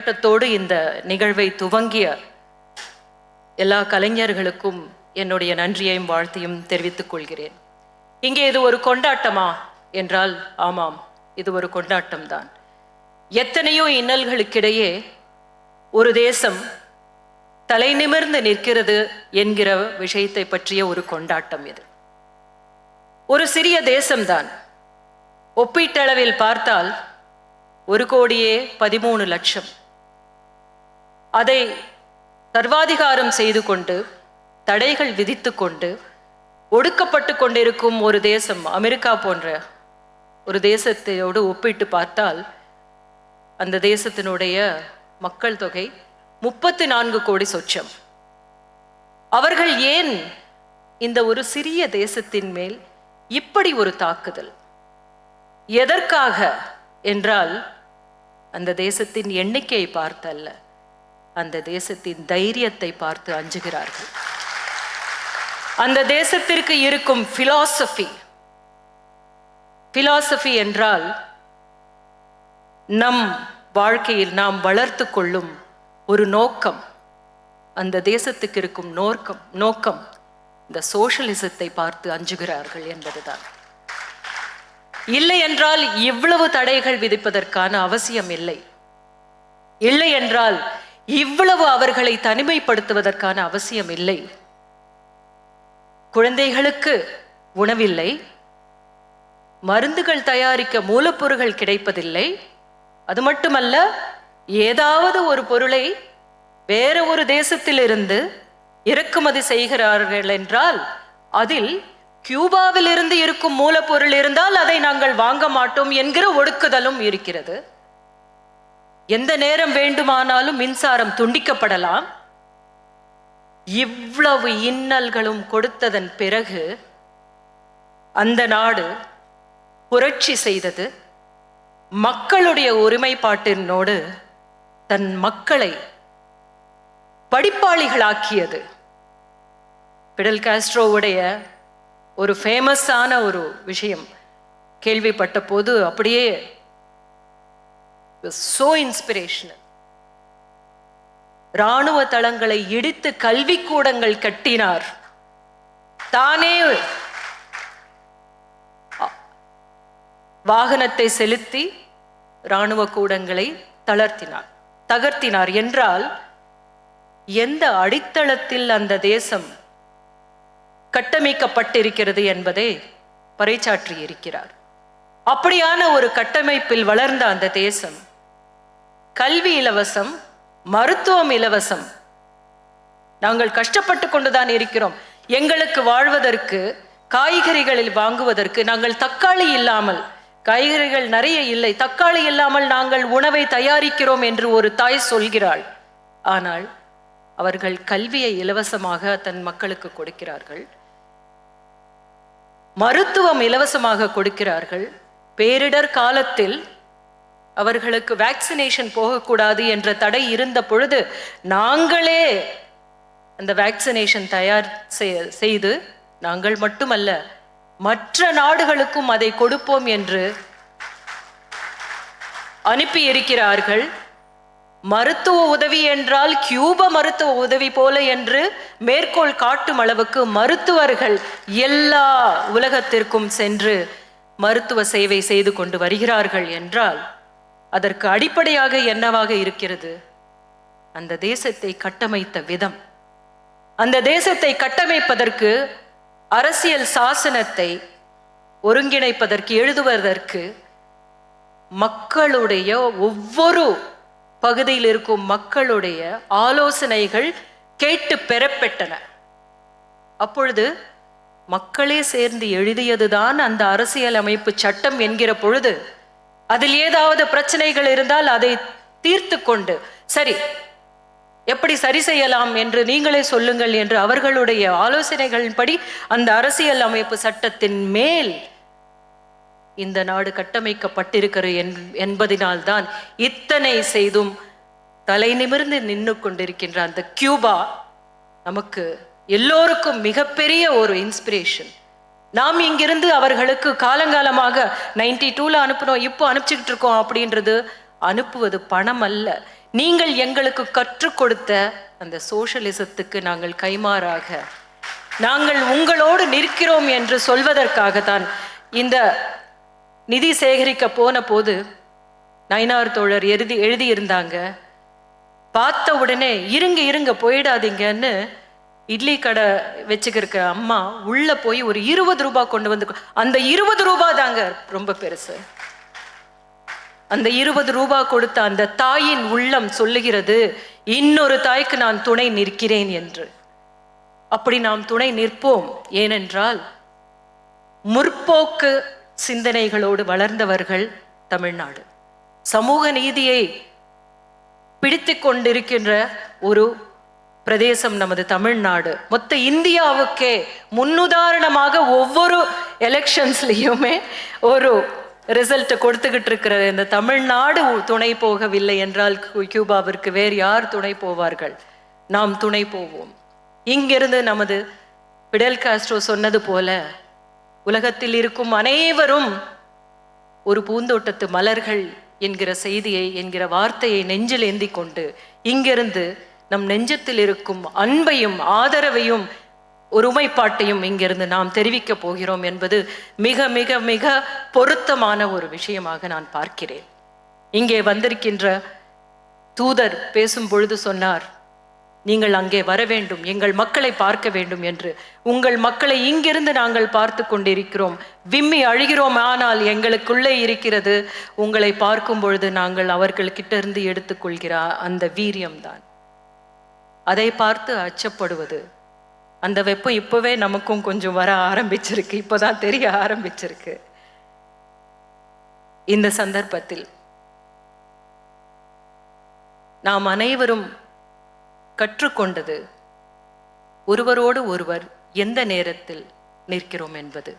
கட்டத்தோடு இந்த நிகழ்வை துவங்கிய எல்லா கலைஞர்களுக்கும் என்னுடைய நன்றியையும் வாழ்த்தையும் தெரிவித்துக் கொள்கிறேன். இங்கே இது ஒரு கொண்டாட்டமா? என்றால் ஆமாம் இது ஒரு கொண்டாட்டம்தான். எத்தனையோ இன்னல்களுக்கிடையே ஒரு தேசம் தலை நிமிர்ந்து நிற்கிறது என்கிற விஷயத்தை பற்றிய ஒரு கொண்டாட்டம் இது. ஒரு சிறிய தேசம்தான். ஒப்பீட்டளவில் பார்த்தால் ஒரு கோடியே பதிமூணு லட்சம். அதை சர்வாதிகாரம் செய்து கொண்டு தடைகள் விதித்து கொண்டு ஒடுக்கப்பட்டு கொண்டிருக்கும் ஒரு தேசம் அமெரிக்கா போன்ற ஒரு தேசத்தையோடு ஒப்பிட்டு பார்த்தால் அந்த தேசத்தினுடைய மக்கள் தொகை முப்பத்தி நான்கு கோடி சொச்சம். அவர்கள் ஏன் இந்த ஒரு சிறிய தேசத்தின் மேல் இப்படி ஒரு தாக்குதல்? எதற்காக? என்றால் அந்த தேசத்தின் எண்ணிக்கையை பார்த்தல்ல. அந்த தேசத்தின் தைரியத்தை பார்த்து அஞ்சுகிறார்கள். அந்த தேசத்திற்கு இருக்கும் பிலாசபி பிலாசபி என்றால் நம் வாழ்க்கையில் நாம் வளர்த்து கொள்ளும் ஒரு நோக்கம். அந்த தேசத்துக்கு இருக்கும் நோக்கம் நோக்கம் இந்த சோஷலிசத்தை பார்த்து அஞ்சுகிறார்கள் என்பதுதான். இல்லை என்றால் இவ்வளவு தடைகள் விதிப்பதற்கான அவசியம் இல்லை. இல்லை என்றால் இவ்வளவு அவர்களை தனிமைப்படுத்துவதற்கான அவசியம் இல்லை குழந்தைகளுக்கு உணவில்லை. மருந்துகள் தயாரிக்க மூலப்பொருட்கள் கிடைப்பதில்லை. அது மட்டுமல்ல ஏதாவது ஒரு பொருளை வேற ஒரு தேசத்திலிருந்து இறக்குமதி செய்கிறார்கள் என்றால் அதில் கியூபாவில் இருந்து இருக்கும் மூலப்பொருள் இருந்தால் அதை நாங்கள் வாங்க மாட்டோம் என்கிற ஒடுக்குதலும் இருக்கிறது. எந்த நேரம் வேண்டுமானாலும் மின்சாரம் துண்டிக்கப்படலாம். இவ்வளவு இன்னல்களும் கொடுத்ததன் பிறகு அந்த நாடு புரட்சி செய்தது மக்களுடைய ஒருமைப்பாட்டினோடு தன் மக்களை படிப்பாளிகளாக்கியது. பிடல் காஸ்ட்ரோவுடைய ஒரு ஃபேமஸான ஒரு விஷயம் கேள்விப்பட்ட போது அப்படியே சோ இன்ஸ்பிரேஷனல் இராணுவ தளங்களை இடித்து கல்விக்கூடங்கள் கட்டினார். தானே வாகனத்தை செலுத்தி இராணுவ கூடங்களை தளர்த்தினார். தகர்த்தினார் என்றால் எந்த அடித்தளத்தில் அந்த தேசம் கட்டமைக்கப்பட்டிருக்கிறது என்பதை பறைச்சாற்றி இருக்கிறார் அப்படியான ஒரு கட்டமைப்பில் வளர்ந்த அந்த தேசம் கல்வி இலவசம் மருத்துவம் இலவசம். நாங்கள் கஷ்டப்பட்டு கொண்டுதான் இருக்கிறோம். எங்களுக்கு வாழ்வதற்கு காய்கறிகளில் வாங்குவதற்கு நாங்கள் தக்காளி இல்லாமல் காய்கறிகள் நிறைய இல்லை தக்காளி இல்லாமல் நாங்கள் உணவை தயாரிக்கிறோம் என்று ஒரு தாய் சொல்கிறாள். ஆனால் அவர்கள் கல்வியை இலவசமாக தன் மக்களுக்கு கொடுக்கிறார்கள். மருத்துவம் இலவசமாக கொடுக்கிறார்கள். பேரிடர் காலத்தில் அவர்களுக்கு வேக்சினேஷன் போகக்கூடாது என்ற தடை இருந்த பொழுது நாங்களே அந்த வேக்சினேஷன் தயார் செய்- செய்து நாங்கள் மட்டுமல்ல மற்ற நாடுகளுக்கும் அதை கொடுப்போம் என்று அனுப்பி இருக்கிறார்கள் மருத்துவ உதவி என்றால் கியூப மருத்துவ உதவி போல என்று மேற்கோள் காட்டும் அளவுக்கு மருத்துவர்கள் எல்லா உலகத்திற்கும் சென்று மருத்துவ சேவை செய்து கொண்டு வருகிறார்கள் என்றால் அதற்கு அடிப்படையாக என்னவாக இருக்கிறது? அந்த தேசத்தை கட்டமைத்த விதம். அந்த தேசத்தை கட்டமைப்பதற்கு அரசியல் சாசனத்தை ஒருங்கிணைப்பதற்கு எழுதுவதற்கு மக்களுடைய ஒவ்வொரு பகுதியில் இருக்கும் மக்களுடைய ஆலோசனைகள் கேட்டு பெறப்பெற்றன அப்பொழுது மக்களே சேர்ந்து எழுதியதுதான் அந்த அரசியல் அமைப்பு சட்டம் என்கிற பொழுது அதில் ஏதாவது பிரச்சனைகள் இருந்தால் அதை தீர்த்து கொண்டு சரி எப்படி சரி செய்யலாம் என்று நீங்களே சொல்லுங்கள் என்று அவர்களுடைய ஆலோசனைகளின்படி அந்த அரசியல் அமைப்பு சட்டத்தின் மேல் இந்த நாடு கட்டமைக்கப்பட்டிருக்கிறது என்- என்பதினால்தான் இத்தனை செய்தும் தலை நிமிர்ந்து நின்று கொண்டிருக்கின்ற அந்த கியூபா நமக்கு எல்லோருக்கும் மிகப்பெரிய ஒரு இன்ஸ்பிரேஷன் நாம் இங்கிருந்து அவர்களுக்கு காலங்காலமாக நைன்டி டூல அனுப்பினோம் இப்போ அனுப்பிச்சுக்கிட்டு இருக்கோம் அப்படின்றது அனுப்புவது பணம் அல்ல. நீங்கள் எங்களுக்கு கற்றுக் கொடுத்த அந்த சோஷலிசத்துக்கு நாங்கள் கைமாறாக. நாங்கள் உங்களோடு நிற்கிறோம் என்று சொல்வதற்காகத்தான் இந்த நிதி சேகரிக்க போன போது நயினார் தோழர் எழுதி எழுதியிருந்தாங்க. பார்த்த உடனே இருங்க இருங்க போயிடாதீங்கன்னு இட்லி கடை வச்சுக்கிருக்க அம்மா உள்ள போய் ஒரு இருபது ரூபாய் கொண்டு வந்து அந்த இருபது ரூபாய் தாங்க ரொம்ப பெருசு. அந்த இருபது ரூபாய் கொடுத்த அந்த தாயின் உள்ளம் சொல்லுகிறது இன்னொரு தாய்க்கு நான் துணை நிற்கிறேன் என்று. அப்படி நாம் துணை நிற்போம். ஏனென்றால் முற்போக்கு சிந்தனைகளோடு வளர்ந்தவர்கள் தமிழ்நாடு. சமூக நீதியை பிடித்து கொண்டிருக்கின்ற ஒரு பிரதேசம் நமது தமிழ்நாடு. மொத்த இந்தியாவுக்கே முன்னுதாரணமாக ஒவ்வொரு எலெக்ஷன்ஸ்லையுமே ஒரு ரிசல்ட்டை கொடுத்துக்கிட்டு இருக்கிற இந்த தமிழ்நாடு துணை போகவில்லை என்றால் கியூபாவிற்கு வேறு யார் துணை போவார்கள்? நாம் துணை போவோம். இங்கிருந்து நமது பிடல் காஸ்ட்ரோ சொன்னது போல உலகத்தில் இருக்கும் அனைவரும் ஒரு பூந்தோட்டத்து மலர்கள் என்கிற செய்தியை என்கிற வார்த்தையை நெஞ்சில் ஏந்தி கொண்டு இங்கிருந்து நம் நெஞ்சத்தில் இருக்கும் அன்பையும் ஆதரவையும் ஒருமைப்பாட்டையும் இங்கிருந்து நாம் தெரிவிக்க போகிறோம் என்பது மிக மிக மிக பொருத்தமான ஒரு விஷயமாக நான் பார்க்கிறேன். இங்கே வந்திருக்கின்ற தூதர் பேசும் பொழுது சொன்னார் நீங்கள் அங்கே வர வேண்டும் எங்கள் மக்களை பார்க்க வேண்டும் என்று. உங்கள் மக்களை இங்கிருந்து நாங்கள் பார்த்து கொண்டிருக்கிறோம். விம்மி அழுகிறோம் ஆனால் எங்களுக்குள்ளே இருக்கிறது. உங்களை பார்க்கும் பொழுது நாங்கள் அவர்கள்கிட்ட இருந்து எடுத்துக்கொள்கிற அந்த வீரியம்தான். அதை பார்த்து அச்சப்படுவது. அந்த வெப்பம் இப்போவே நமக்கும் கொஞ்சம் வர ஆரம்பிச்சிருக்கு. இப்போதான் தெரிய ஆரம்பிச்சிருக்கு. இந்த சந்தர்ப்பத்தில் நாம் அனைவரும் கற்றுக்கொண்டது ஒருவரோடு ஒருவர் எந்த நேரத்தில் நிற்கிறோம் என்பது.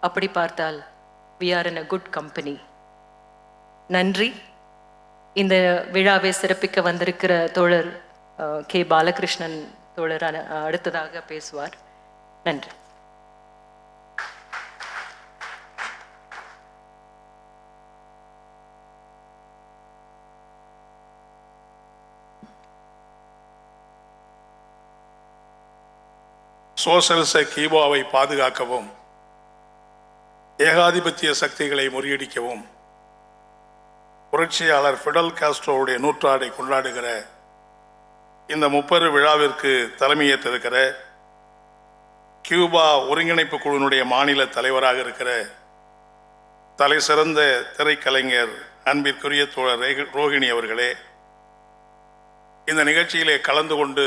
அப்படி பார்த்தால் we are in a good company நன்றி. இந்த விழாவை சிறப்பிக்க வந்திருக்கிற தோழர் கே பாலகிருஷ்ணன் தோழர் அடுத்ததாக பேசுவார். நன்றி. சோசலிச கீபாவை பாதுகாக்கவும் ஏகாதிபத்திய சக்திகளை முறியடிக்கவும் புரட்சியாளர் ஃபிடல் காஸ்ட்ரோவுடைய நூற்றாண்டை கொண்டாடுகிற இந்த முப்பெரு விழாவிற்கு தலைமையேற்றிருக்கிற கியூபா ஒருங்கிணைப்பு குழுவினுடைய மாநில தலைவராக இருக்கிற தலை சிறந்த திரைக்கலைஞர் அன்பிற்குரிய தோழர் ரோஹிணி ரோகிணி அவர்களே இந்த நிகழ்ச்சியிலே கலந்து கொண்டு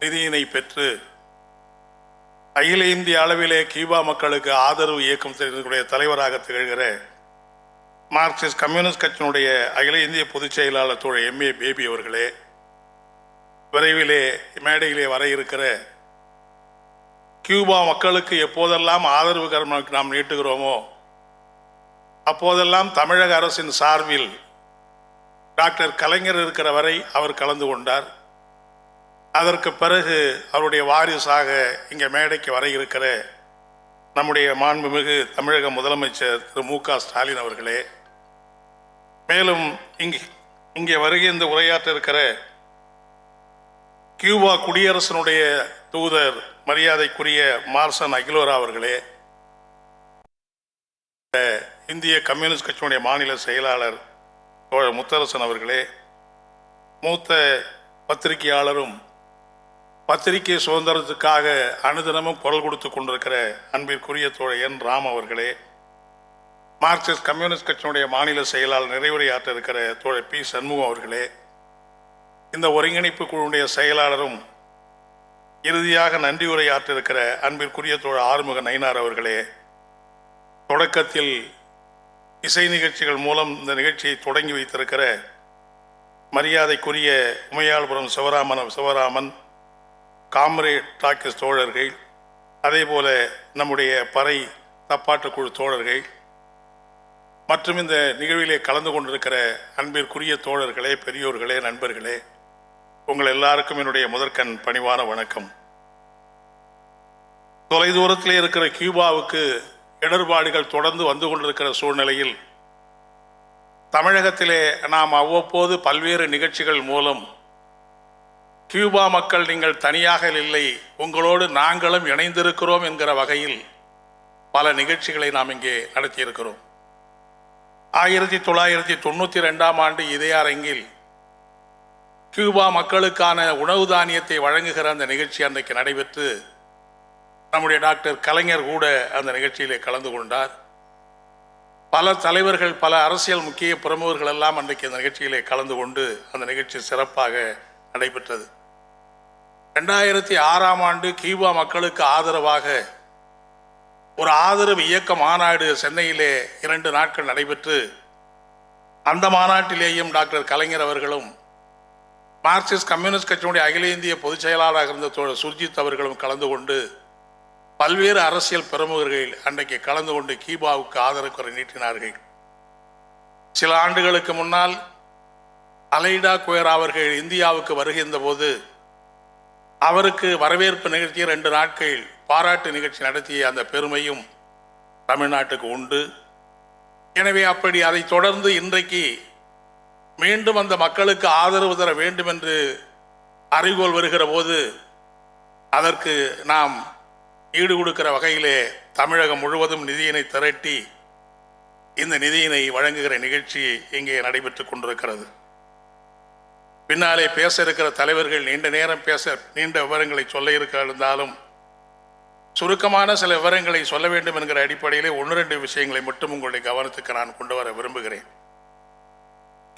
நிதியினை பெற்று அகில இந்திய அளவிலே கியூபா மக்களுக்கு ஆதரவு இயக்கம் திட்டத்தினுடைய தலைவராக திகழ்கிற மார்க்சிஸ்ட் கம்யூனிஸ்ட் கட்சியினுடைய அகில இந்திய பொதுச் செயலாளர் தோழர் எம்ஏ பேபி அவர்களே விரைவிலே மேடையிலே வர இருக்கிற கியூபா மக்களுக்கு எப்போதெல்லாம் ஆதரவு கரம் நாம் நீட்டுகிறோமோ அப்போதெல்லாம் தமிழக அரசின் சார்பில் டாக்டர் கலைஞர் இருக்கிற வரை அவர் கலந்து கொண்டார். அதற்கு பிறகு அவருடைய வாரிசாக இங்கே மேடைக்கு வர இருக்கிற நம்முடைய மாண்புமிகு தமிழக முதலமைச்சர் திரு மு க ஸ்டாலின் அவர்களே மேலும் இங்கே இங்கே வருகின்ற உரையாற்ற இருக்கிற கியூபா குடியரசனுடைய தூதர் மரியாதைக்குரிய மார்சன் அகிலோரா அவர்களே. இந்திய கம்யூனிஸ்ட் கட்சியினுடைய மாநில செயலாளர் தோழர் முத்தரசன் அவர்களே மூத்த பத்திரிகையாளரும் பத்திரிகை சுதந்திரத்துக்காக அனுதினமும் குரல் கொடுத்து கொண்டிருக்கிற அன்பிற்குரிய தோழர் என் ராம் அவர்களே மார்க்சிஸ்ட் கம்யூனிஸ்ட் கட்சியினுடைய மாநில செயலாளர் நிறைவுரையாற்ற இருக்கிற தோழர் பி சண்முகம் அவர்களே இந்த ஒருங்கிணைப்பு குழுவுடைய செயலாளரும் இறுதியாக நன்றி உரையாற்றிருக்கிற அன்பிற்குரிய தோழர் ஆறுமுக நயினார் அவர்களே தொடக்கத்தில் இசை நிகழ்ச்சிகள் மூலம் இந்த நிகழ்ச்சியை தொடங்கி வைத்திருக்கிற மரியாதைக்குரிய உமையாள்புரம் சிவராமன் சிவராமன் காம்ரேட் டாக்கிஸ் தோழர்கள் அதே போல நம்முடைய பறை தப்பாட்டுக்குழு தோழர்கள் மற்றும் இந்த நிகழ்விலே கலந்து கொண்டிருக்கிற அன்பிற்குரிய தோழர்களே பெரியோர்களே நண்பர்களே உங்கள் எல்லாருக்கும் என்னுடைய முதற்கண் பணிவான வணக்கம். தொலைதூரத்தில் இருக்கிற கியூபாவுக்கு இடர்பாடுகள் தொடர்ந்து வந்து கொண்டிருக்கிற சூழ்நிலையில் தமிழகத்திலே நாம் அவ்வப்போது பல்வேறு நிகழ்ச்சிகள் மூலம் கியூபா மக்கள் நீங்கள் தனியாக இல்லை உங்களோடு நாங்களும் இணைந்திருக்கிறோம் என்கிற வகையில் பல நிகழ்ச்சிகளை நாம் இங்கே நடத்தியிருக்கிறோம். ஆயிரத்தி தொள்ளாயிரத்தி தொண்ணூற்றி ரெண்டாம் ஆண்டு இதே அரங்கில் கியூபா மக்களுக்கான உணவு தானியத்தை வழங்குகிற அந்த நிகழ்ச்சி அன்றைக்கு நடைபெற்று நம்முடைய டாக்டர் கலைஞர் கூட அந்த நிகழ்ச்சியிலே கலந்து கொண்டார். பல தலைவர்கள் பல அரசியல் முக்கிய பிரமுகர்கள் எல்லாம் அன்றைக்கு அந்த நிகழ்ச்சியிலே கலந்து கொண்டு அந்த நிகழ்ச்சி சிறப்பாக நடைபெற்றது. ரெண்டாயிரத்தி ஆறாம் ஆண்டு கியூபா மக்களுக்கு ஆதரவாக ஒரு ஆதரவு இயக்க மாநாடு சென்னையிலே இரண்டு நாட்கள் நடைபெற்று அந்த மாநாட்டிலேயும் டாக்டர் கலைஞர் அவர்களும் மார்க்சிஸ்ட் கம்யூனிஸ்ட் கட்சியினுடைய அகில இந்திய பொதுச் செயலாளராக இருந்த தோழர் சுர்ஜித் அவர்களும் கலந்து கொண்டு பல்வேறு அரசியல் பிரமுகர்கள் அன்றைக்கு கலந்து கொண்டு கீபாவுக்கு ஆதரவு குறை நீட்டினார்கள். சில ஆண்டுகளுக்கு முன்னால் அலைடா குயர் அவர்கள் இந்தியாவுக்கு வருகின்ற போது அவருக்கு வரவேற்பு நிகழ்த்திய ரெண்டு நாட்கள் பாராட்டு நிகழ்ச்சி நடத்திய அந்த பெருமையும் தமிழ்நாட்டுக்கு உண்டு. எனவே அப்படி அதை தொடர்ந்து இன்றைக்கு மீண்டும் அந்த மக்களுக்கு ஆதரவு தர வேண்டும் என்று அறிகோல் வருகிற போது அதற்கு நாம் ஈடு கொடுக்கிற வகையிலே தமிழகம் முழுவதும் நிதியினை திரட்டி இந்த நிதியினை வழங்குகிற நிகழ்ச்சி இங்கே நடைபெற்றுக் கொண்டிருக்கிறது. பின்னாலே பேச இருக்கிற தலைவர்கள் நீண்ட நேரம் பேச நீண்ட விவரங்களை சொல்ல இருக்க இருந்தாலும் சுருக்கமான சில விவரங்களை சொல்ல வேண்டும் என்கிற அடிப்படையிலே ஒன்று ரெண்டு விஷயங்களை மட்டும் உங்களுடைய கவனத்துக்கு நான் கொண்டு வர விரும்புகிறேன்.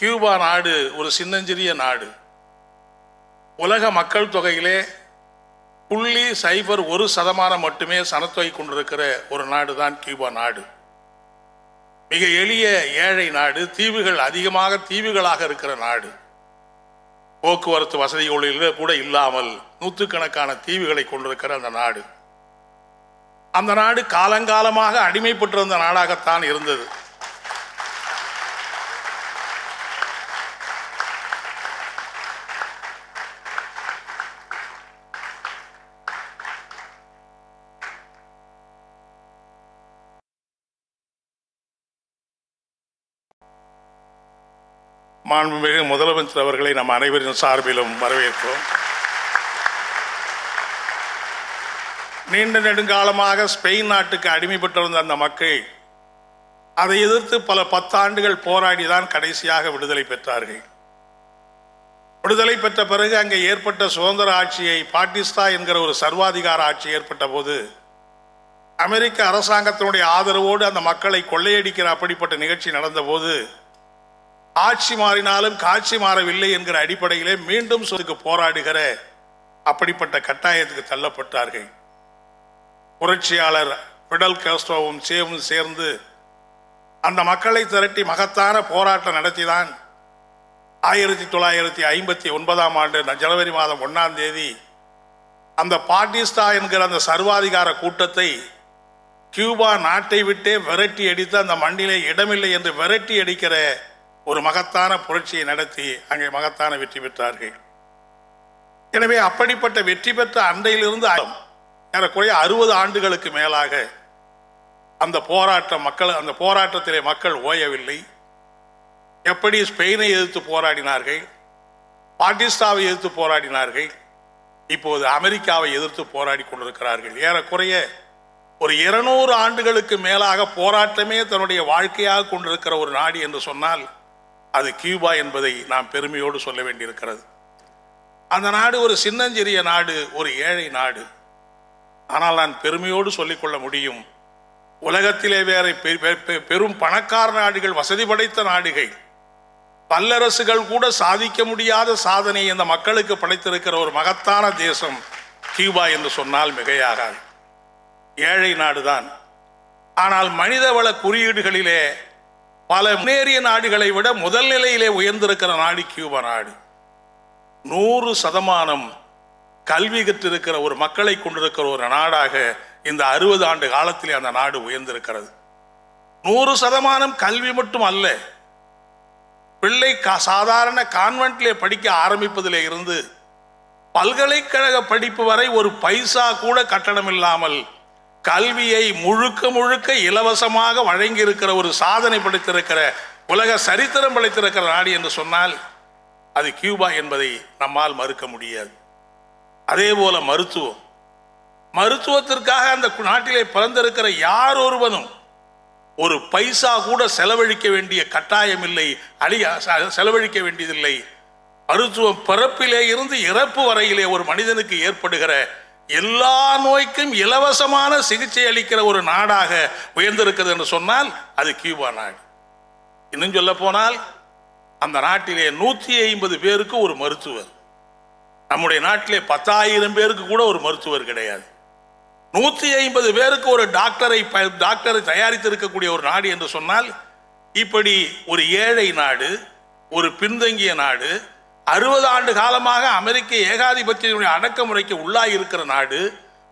கியூபா நாடு ஒரு சின்னஞ்சிறிய நாடு. உலக மக்கள் தொகையிலே புள்ளி சைபர் ஒரு சதமானம் மட்டுமே சனத்தொகை கொண்டிருக்கிற ஒரு நாடு தான் கியூபா நாடு. மிக எளிய ஏழை நாடு தீவுகள் அதிகமாக தீவுகளாக இருக்கிற நாடு. போக்குவரத்து வசதிகளில் கூட இல்லாமல் நூற்றுக்கணக்கான தீவுகளை கொண்டிருக்கிற அந்த நாடு. அந்த நாடு காலங்காலமாக அடிமைப்பட்டிருந்த நாடாகத்தான் இருந்தது. மாண்புமிகு முதலமைச்சர் அவர்களை நம் அனைவரின் சார்பிலும் வரவேற்போம் நீண்ட நெடுங்காலமாக ஸ்பெயின் நாட்டுக்கு அடிமைப்பட்டிருந்த அந்த மக்கள் அதை எதிர்த்து பல பத்தாண்டுகள் போராடிதான் கடைசியாக விடுதலை பெற்றார்கள். விடுதலை பெற்ற பிறகு அங்கே ஏற்பட்ட சுதந்திர ஆட்சியை பாகிஸ்தா என்கிற ஒரு சர்வாதிகார ஆட்சி ஏற்பட்ட போது அமெரிக்க அரசாங்கத்தினுடைய ஆதரவோடு அந்த மக்களை கொள்ளையடிக்கிற அப்படிப்பட்ட நிகழ்ச்சி நடந்தபோது ஆட்சி மாறினாலும் காட்சி மாறவில்லை என்கிற அடிப்படையிலே மீண்டும் சொத்துக்கு போராடுகிற அப்படிப்பட்ட கட்டாயத்துக்கு தள்ளப்பட்டார்கள். புரட்சியாளர் பிடல் காஸ்ட்ரோவும் சேவும் சேர்ந்து அந்த மக்களை திரட்டி மகத்தான போராட்டம் நடத்திதான் ஆயிரத்தி தொள்ளாயிரத்தி ஐம்பத்தி ஒன்பதாம் ஆண்டு ஜனவரி மாதம் ஒன்றாம் தேதி அந்த பாட்டிஸ்டா என்கிற அந்த சர்வாதிகார கூட்டத்தை கியூபா நாட்டை விட்டே விரட்டி அடித்து அந்த மண்ணிலே இடமில்லை என்று விரட்டி அடிக்கிற ஒரு மகத்தான புரட்சியை நடத்தி அங்கே மகத்தான வெற்றி பெற்றார்கள். எனவே அப்படிப்பட்ட வெற்றி பெற்ற அன்றையிலிருந்து ஏறக்குறைய அறுபது ஆண்டுகளுக்கு மேலாக அந்த போராட்டம் மக்கள் அந்த போராட்டத்திலே மக்கள் ஓயவில்லை. எப்படி ஸ்பெயினை எதிர்த்து போராடினார்கள் பாகிஸ்தாவை எதிர்த்து போராடினார்கள் இப்போது அமெரிக்காவை எதிர்த்து போராடி கொண்டிருக்கிறார்கள். ஏறக்குறைய ஒரு இருநூறு ஆண்டுகளுக்கு மேலாக போராட்டமே தன்னுடைய வாழ்க்கையாக கொண்டிருக்கிற ஒரு நாடு என்று சொன்னால் அது கியூபா என்பதை நாம் பெருமையோடு சொல்ல வேண்டியிருக்கிறது. அந்த நாடு ஒரு சின்னஞ்சிறிய நாடு ஒரு ஏழை நாடு. ஆனால் நான் பெருமையோடு சொல்லிக்கொள்ள முடியும் உலகத்திலே வேற பெ- பெ- பெரும் பணக்கார நாடுகள் வசதி படைத்த நாடுகள் பல்லரசுகள் கூட சாதிக்க முடியாத சாதனை இந்த மக்களுக்கு படைத்திருக்கிற ஒரு மகத்தான தேசம் கியூபா என்று சொன்னால் மிகையாகாது. ஏழை நாடுதான். ஆனால் மனிதவள குறியீடுகளிலே பல முன்னேறிய நாடுகளை விட முதல் நிலையிலே உயர்ந்திருக்கிற நாடு கியூபா நாடு. நூறு சதமானம் கல்வி கற்றிருக்கிற ஒரு மக்களை கொண்டிருக்கிற ஒரு நாடாக இந்த அறுபது ஆண்டு காலத்திலே அந்த நாடு உயர்ந்திருக்கிறது. நூறு சதமானம் கல்வி மட்டும் அல்ல பிள்ளை கா- சாதாரண கான்வென்ட்லே படிக்க ஆரம்பிப்பதிலே இருந்து பல்கலைக்கழக படிப்பு வரை ஒரு பைசா கூட கட்டணம் இல்லாமல் கல்வியை முழுக்க முழுக்க இலவசமாக வழங்கியிருக்கிற ஒரு சாதனை படைத்திருக்கிற உலக சரித்திரம் படைத்திருக்கிற நாடு என்று சொன்னால் அது கியூபா என்பதை நம்மால் மறுக்க முடியாது. அதே போல மருத்துவம். மருத்துவத்திற்காக அந்த நாட்டிலே பிறந்திருக்கிற யார் ஒருவனும் ஒரு பைசா கூட செலவழிக்க வேண்டிய கட்டாயம் இல்லை அழி செலவழிக்க வேண்டியதில்லை. மருத்துவம் பிறப்பிலே இருந்து இறப்பு வரையிலே ஒரு மனிதனுக்கு ஏற்படுகிற எல்லா நோய்க்கும் இலவசமான சிகிச்சை அளிக்கிற ஒரு நாடாக உயர்ந்திருக்கிறது என்று சொன்னால் அது கியூபா நாடு. இன்னும் சொல்ல போனால் அந்த நாட்டிலே நூற்றி ஐம்பது பேருக்கு ஒரு மருத்துவர். நம்முடைய நாட்டிலே பத்தாயிரம் பேருக்கு கூட ஒரு மருத்துவர் கிடையாது. நூற்றி ஐம்பது பேருக்கு ஒரு டாக்டரை ப- டாக்டரை தயாரித்திருக்கக்கூடிய ஒரு நாடு என்று சொன்னால் இப்படி ஒரு ஏழை நாடு ஒரு பின்தங்கிய நாடு அறுபது ஆண்டு காலமாக அமெரிக்க ஏகாதிபத்தியனுடைய அடக்குமுறைக்கு உள்ளாகி இருக்கிற நாடு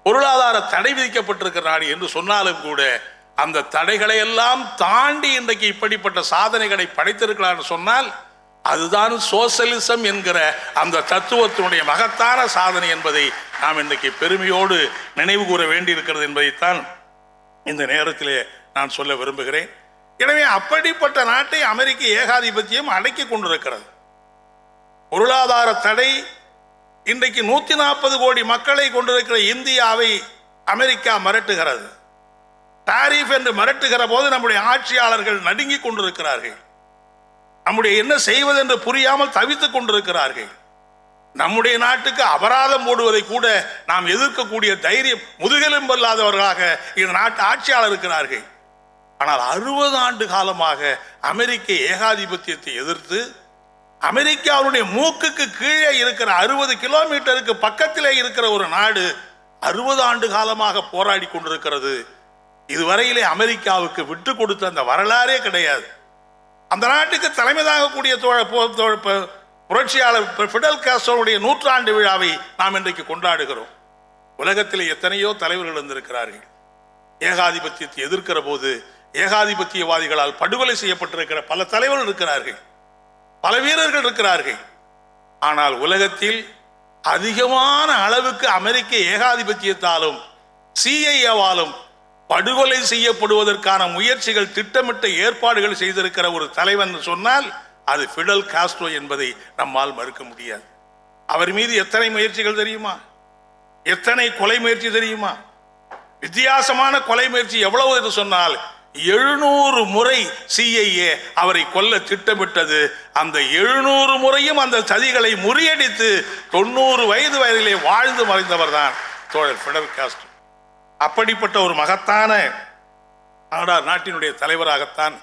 பொருளாதார தடை விதிக்கப்பட்டிருக்கிற நாடு என்று சொன்னாலும் கூட அந்த தடைகளை எல்லாம் தாண்டி இன்றைக்கு இப்படிப்பட்ட சாதனைகளை படைத்திருக்கலாம்னு சொன்னால் அதுதான் சோசலிசம் என்கிற அந்த தத்துவத்தினுடைய மகத்தான சாதனை என்பதை நாம் இன்றைக்கு பெருமையோடு நினைவு கூற வேண்டியிருக்கிறது என்பதைத்தான் இந்த நேரத்திலே நான் சொல்ல விரும்புகிறேன். எனவே அப்படிப்பட்ட நாட்டை அமெரிக்க ஏகாதிபத்தியம் அடக்கி கொண்டிருக்கிறது. பொருளாதார தடை இன்றைக்கு நூத்தி நாற்பது கோடி மக்களை கொண்டிருக்கிற இந்தியாவை அமெரிக்கா மிரட்டுகிறது. டாரிஃப் என்று மிரட்டுகிற போது நம்முடைய ஆட்சியாளர்கள் நடுங்கிக் கொண்டிருக்கிறார்கள். நம்முடைய என்ன செய்வது என்று புரியாமல் தவித்துக் கொண்டிருக்கிறார்கள். நம்முடைய நாட்டுக்கு அபராதம் போடுவதை கூட நாம் எதிர்க்கக்கூடிய தைரியம் முதுகெலும்பல்லாதவர்களாக இந்த நாட்டு ஆட்சியாளர் இருக்கிறார்கள். ஆனால் அறுபது ஆண்டு காலமாக அமெரிக்க ஏகாதிபத்தியத்தை எதிர்த்து அமெரிக்காவுடைய மூக்குக்கு கீழே இருக்கிற அறுபது கிலோமீட்டருக்கு பக்கத்திலே இருக்கிற ஒரு நாடு அறுபது ஆண்டு காலமாக போராடி கொண்டிருக்கிறது. இதுவரையிலே அமெரிக்காவுக்கு விட்டு கொடுத்த அந்த வரலாறே கிடையாது. அந்த நாட்டுக்கு தலைமை தாங்கக்கூடிய தோழ புரட்சியாளர் ஃபிடல் பிடல் நூற்றாண்டு விழாவை நாம் இன்றைக்கு கொண்டாடுகிறோம். உலகத்தில் எத்தனையோ தலைவர்கள் இருந்திருக்கிறார்கள். ஏகாதிபத்தியத்தை எதிர்க்கிற போது ஏகாதிபத்தியவாதிகளால் படுகொலை செய்யப்பட்டிருக்கிற பல தலைவர்கள் இருக்கிறார்கள். பல வீரர்கள் இருக்கிறார்கள். ஆனால் உலகத்தில் அதிகமான அளவுக்கு அமெரிக்க ஏகாதிபத்தியத்தாலும் சிஐஏவாலும் படுகொலை செய்யப்படுவதற்கான முயற்சிகள் திட்டமிட்ட ஏற்பாடுகள் செய்திருக்கிற ஒரு தலைவன் சொன்னால் அது ஃபிடல் காஸ்ட்ரோ என்பதை நம்மால் மறுக்க முடியாது. அவர் மீது எத்தனை முயற்சிகள் தெரியுமா? எத்தனை கொலை முயற்சி தெரியுமா? வித்தியாசமான கொலை முயற்சி எவ்வளவு என்று சொன்னால் எழுநூறு முறை சிஐஏ அவரை கொல்ல திட்டமிட்டது. அந்த எழுநூறு முறையும் அந்த சதிகளை முறியடித்து தொண்ணூறு வயது வயதிலே வாழ்ந்து மறைந்தவர் தான் தோழர் பிடல் காஸ்ட் அப்படிப்பட்ட ஒரு மகத்தான நாடார் நாட்டினுடைய தலைவராகத்தான்